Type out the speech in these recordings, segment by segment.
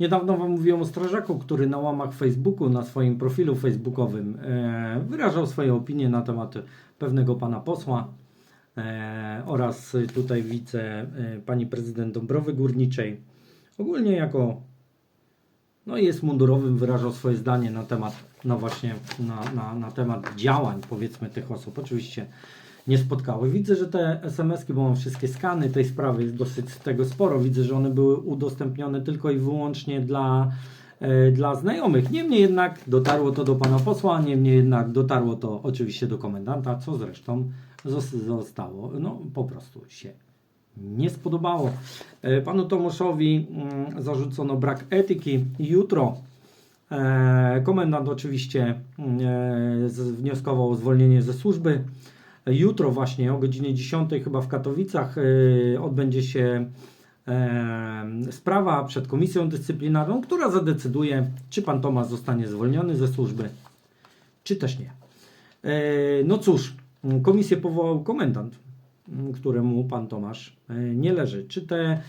Niedawno Wam mówiłem o strażaku, który na łamach Facebooku, na swoim profilu facebookowym e, wyrażał swoje opinie na temat pewnego pana posła e, oraz tutaj wice e, pani prezydent Dąbrowy Górniczej. Ogólnie jako no jest mundurowym, wyrażał swoje zdanie na temat, no właśnie, na, na, na temat działań, powiedzmy, tych osób. Oczywiście nie spotkały. Widzę, że te SMS-ki, bo mam wszystkie skany tej sprawy, jest dosyć tego sporo. Widzę, że one były udostępnione tylko i wyłącznie dla, e, dla znajomych. Niemniej jednak dotarło to do pana posła, niemniej jednak dotarło to oczywiście do komendanta, co zresztą zos- zostało, no po prostu się nie spodobało. E, Panu Tomaszowi mm, zarzucono brak etyki. Jutro e, komendant oczywiście mm, e, wnioskował o zwolnienie ze służby. Jutro właśnie o godzinie 10 chyba w Katowicach odbędzie się sprawa przed komisją dyscyplinarną, która zadecyduje, czy pan Tomasz zostanie zwolniony ze służby, czy też nie. No cóż, komisję powołał komendant, któremu pan Tomasz e, nie leży. Czy te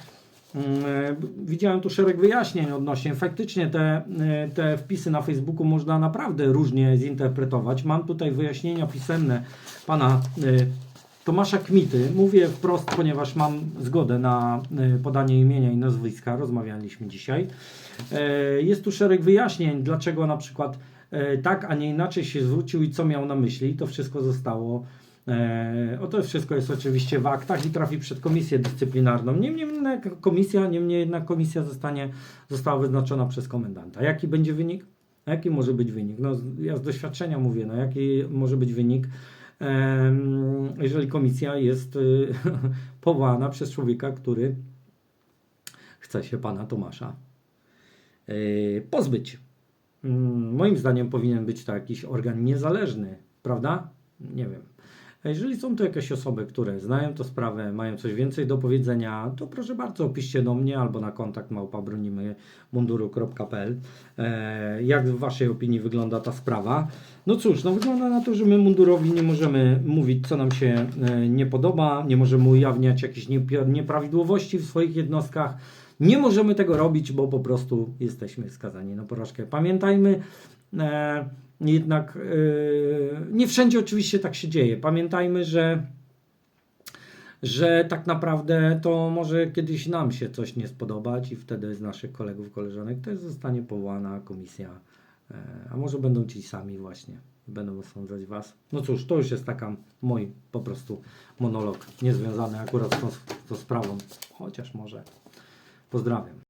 mm, e, Widziałem tu szereg wyjaśnień odnośnie. Faktycznie te, e, te wpisy na Facebooku można naprawdę różnie zinterpretować. Mam tutaj wyjaśnienia pisemne pana Tomasza Kmity. Mówię wprost, ponieważ mam zgodę na podanie imienia i nazwiska. Rozmawialiśmy dzisiaj. Jest tu szereg wyjaśnień, dlaczego na przykład tak, a nie inaczej się zwrócił i co miał na myśli. To wszystko zostało. E, o to wszystko jest oczywiście w aktach i trafi przed komisję dyscyplinarną. Niemniej jednak komisja, niemniej jednak komisja zostanie, została wyznaczona przez komendanta. Jaki będzie wynik? Jaki może być wynik? No, ja z doświadczenia mówię, no jaki może być wynik, jeżeli komisja jest y, powołana przez człowieka, który chce się pana Tomasza y, pozbyć. Mm, Moim zdaniem powinien być to jakiś organ niezależny, prawda? Nie wiem. A jeżeli są to jakieś osoby, które znają tę sprawę, mają coś więcej do powiedzenia, to proszę bardzo, piszcie do mnie albo na kontakt małpabronimymunduru.pl e, jak w Waszej opinii wygląda ta sprawa. No cóż, no wygląda na to, że my mundurowi nie możemy mówić, co nam się e, nie podoba, nie możemy ujawniać jakichś nieprawidłowości w swoich jednostkach. Nie możemy tego robić, bo po prostu jesteśmy skazani na porażkę. Pamiętajmy, e, jednak e, nie wszędzie oczywiście tak się dzieje. Pamiętajmy, że że tak naprawdę to może kiedyś nam się coś nie spodobać i wtedy z naszych kolegów, koleżanek też zostanie powołana komisja, e, a może będą ci sami właśnie, będą osądzać Was. No cóż, to już jest taka mój po prostu monolog, niezwiązany akurat z tą, z tą sprawą, chociaż może. Pozdrawiam.